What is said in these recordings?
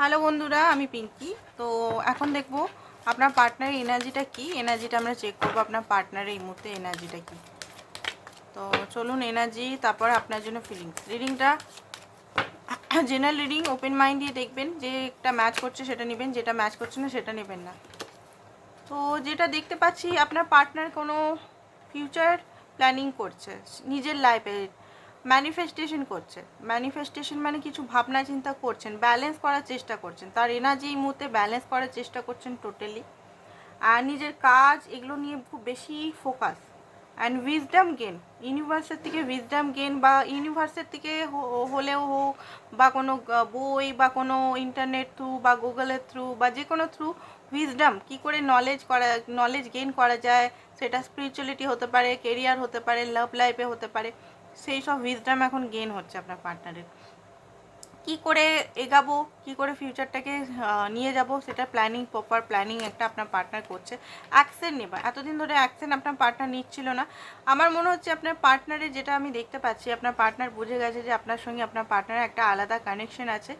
Hello বন্ধুরা, আমি পিঙ্কি তো এখন দেখব আপনার পার্টনারের এনার্জিটা কি? এনার্জিটা আমরা চেক করব আপনার পার্টনারের এই মুহূর্তে এনার্জিটা কি। তো চলুন এনার্জি তারপর আপনার জন্য ফিলিংস রিডিংটা জেনারেল রিডিং ওপেন মাইন্ড দিয়ে দেখবেন যে একটা ম্যাচ করছে সেটা নেবেন, যেটা ম্যাচ করছে না সেটা নেবেন না। তো যেটা দেখতে পাচ্ছি, আপনার পার্টনার কোনো ফিউচার প্ল্যানিং করছে, নিজের লাইফে ম্যানিফেস্টেশন করছে। ম্যানিফেস্টেশন মানে কিছু ভাবনা চিন্তা করছেন ব্যালেন্স করার চেষ্টা করছেন। তার এনার্জি এই মুহূর্তে ব্যালেন্স করার চেষ্টা করছেন টোটালি আর নিজের কাজ এগুলো নিয়ে খুব বেশি ফোকাস অ্যান্ড উইজডাম গেন ইউনিভার্সের থেকে উইজডাম গেন বা ইউনিভার্সের থেকে হলেও হোক বা কোনো বই বা কোনো ইন্টারনেট থ্রু বা গুগলের থ্রু বা যে কোনো থ্রু উইজডাম কী করে নলেজ করা নলেজ গেইন করা যায়, সেটা স্পিরিচুয়ালিটি হতে পারে কেরিয়ার হতে পারে লাভ লাইফে হতে পারে। সেই সব উইজডাম এখন গেইন হচ্ছে আপনার পার্টনারের কি করে এগাবো, কি করে ফিউচারটাকে নিয়ে যাব, সেটা প্ল্যানিং প্রপার প্ল্যানিং একটা আপনার পার্টনার করছে। অ্যাকশন নেবা এতদিন ধরে অ্যাকশন আপনার পার্টনার নিচ্ছিল না। আমার মনে হচ্ছে আপনার পার্টনারের যেটা আমি দেখতে পাচ্ছি, আপনার পার্টনার বুঝে গেছে যে আপনার সঙ্গে আপনার পার্টনারের একটা আলাদা কানেকশন আছে।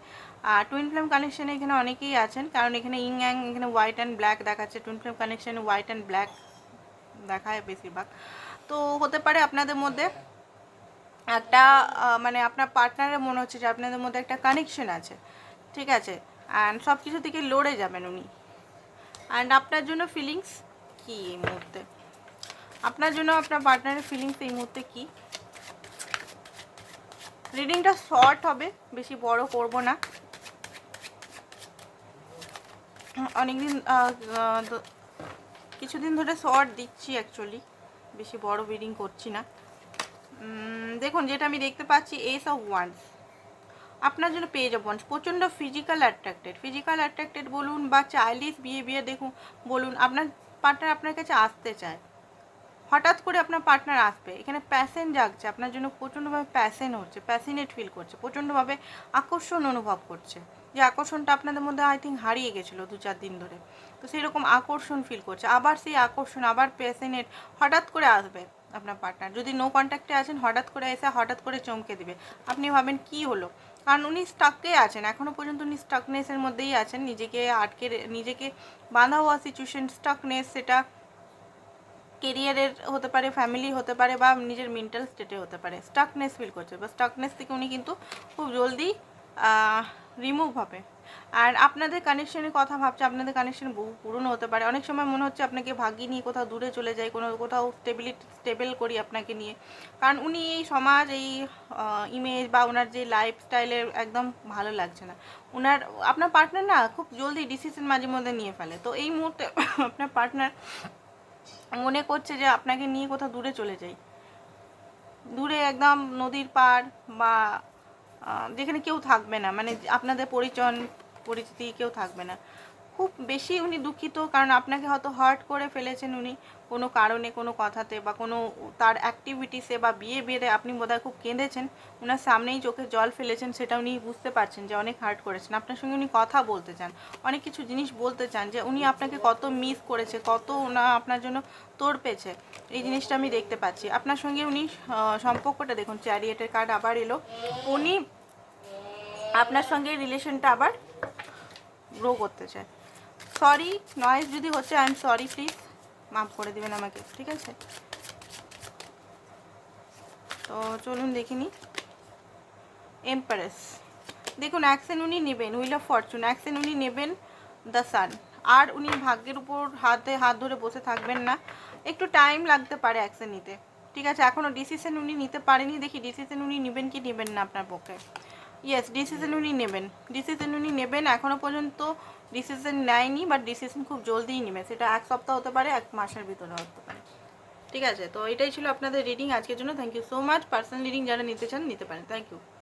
আর টুইন ফ্লেম কানেকশানে এখানে অনেকেই আছেন, কারণ এখানে ইং অ্যাং এখানে হোয়াইট অ্যান্ড ব্ল্যাক দেখাচ্ছে। টুইন ফ্লেম কানেকশনে হোয়াইট অ্যান্ড ব্ল্যাক দেখায় বেশিরভাগ। তো হতে পারে আপনাদের মধ্যে একটা মানে আপনার পার্টনারের মনে হচ্ছে যে আপনাদের মধ্যে একটা কানেকশন আছে। ঠিক আছে? অ্যান্ড সব কিছু থেকে লড়ে যাবেন উনি। অ্যান্ড আপনার জন্য ফিলিংস কি এই মুহূর্তে? আপনার জন্য আপনার পার্টনারের ফিলিংস এই মুহূর্তে কি? রিডিংটা শর্ট হবে, বেশি বড় করব না। অনেকদিন কিছুদিন ধরে শর্ট দিচ্ছি অ্যাকচুয়ালি বেশি বড় রিডিং করছি না। দেখুন, যেটা আমি দেখতে পাচ্ছি এস অফ ওয়ান্স আপনার জন্য অফ ওয়ান্স প্রচণ্ড ফিজিক্যাল অ্যাট্রাক্টেড ফিজিক্যাল অ্যাট্রাক্টেড বলুন বা চাইল্ডিশ বিহেভিয়ার দেখুন, বলুন, আপনার পার্টনার আপনার কাছে আসতে চায়। হঠাৎ করে আপনার পার্টনার আসবে। এখানে প্যাশন জাগছে। আপনার জন্য প্রচণ্ডভাবে প্যাশন হচ্ছে প্যাশনেট ফিল করছে, প্রচণ্ডভাবে আকর্ষণ অনুভব করছে। যে আকর্ষণটা আপনাদের মধ্যে আই থিঙ্ক হারিয়ে গেছিল দু চার দিন ধরে। তো সেই রকম আকর্ষণ ফিল করছে। আবার সেই আকর্ষণ, আবার প্যাশনেট হঠাৎ করে আসবে। আপনার পার্টনার যদি নো কন্ট্যাক্টে আছেন, হঠাৎ করে এসে হঠাৎ করে চমকে দিবে। আপনি ভাবেন কি হলো? কারণ উনি স্টাকে আছেন এখনও পর্যন্ত উনি স্টাকনেসের মধ্যেই আছেন। নিজেকে আটকে নিজেকে বাঁধা হওয়া সিচুয়েশন স্টাকনেস সেটা কেরিয়ারের হতে পারে ফ্যামিলি হতে পারে বা নিজের মেন্টাল স্টেটে হতে পারে। স্টাকনেস ফিল করছে। বা স্টাকনেস থেকে উনি কিন্তু খুব জলদি রিমুভ হবে। আর আপনাদের কানেকশনের কথা ভাবছে, আপনাদের কানেকশন বহু পুরনো হতে পারে। অনেক সময় মনে হচ্ছে আপনাকে ভাগিয়ে নিয়ে কোথাও দূরে চলে যায় কোনো কোথাও স্টেবিলিটি স্টেবল করি আপনাকে নিয়ে। কারণ উনি এই সমাজ, এই ইমেজ বা ওনার যে লাইফস্টাইলের একদম ভালো লাগছে না। ওনার আপনার পার্টনার না খুব জলদি ডিসিশন মাঝে মধ্যে নিয়ে ফেলে। তো এই মুহূর্তে আপনার পার্টনার মনে করছে যে আপনাকে নিয়ে কোথাও দূরে চলে যাই। দূরে একদম নদীর পাড় বা যেখানে কেউ থাকবে না মানে আপনাদের পরিচয়, পরিচিতি কেউ থাকবে না। খুব বেশি উনি দুঃখিত, কারণ আপনাকে হয়তো হার্ট করে ফেলেছেন উনি কোনো কারণে, কোনো কথাতে বা কোনো তার অ্যাক্টিভিটিসে বা বিয়ে বিয়েতে আপনি বোধহয় খুব কেঁদেছেন ওনার সামনেই চোখে জল ফেলেছেন, সেটা উনি বুঝতে পারছেন যে অনেক হার্ট করেছেন। আপনার সঙ্গে উনি কথা বলতে চান, অনেক কিছু জিনিস বলতে চান যে উনি আপনাকে কত মিস করেছে, কত না আপনার জন্য তোড় পেয়েছে, এই জিনিসটা আমি দেখতে পাচ্ছি। আপনার সঙ্গে উনি সম্পর্কটা দেখুন চ্যারিয়েটের কার্ড আবার এলো। উনি আপনার সঙ্গে রিলেশনটা আবার গ্রো করতে চায়। সরি নয়েজ যদি হচ্ছে আই এম সরি প্লিজ মাফ করে দেবেন আমাকে, ঠিক আছে? তো চলুন দেখিনি এম্পারেস দেখুন অ্যাকশন উনি নেবেন উইল অফ ফরচুন অ্যাকশন উনি নেবেন দ্য সান আর উনি ভাগ্যের উপর হাতে হাত ধরে বসে থাকবেন না। একটু টাইম লাগতে পারে অ্যাকশন নিতে। ঠিক আছে এখনও ডিসিশন উনি নিতে পারেনি। দেখি ডিসিশন উনি নেবেন কি নেবেন না আপনার পক্ষে। ইয়েস ডিসিশন উনি নেবেন। ডিসিশন উনি নেবেন এখনও পর্যন্ত ডিসিশন নেয়নি বাট ডিসিশন খুব জলদিই নেবে। সেটা এক সপ্তাহ হতে পারে, এক মাসের ভিতরে হতে পারে। ঠিক আছে? তো এটাই ছিল আপনাদের রিডিং আজকের জন্য। Thank you so much personal reading যারা নিতে চান, নিতে পারেন। Thank you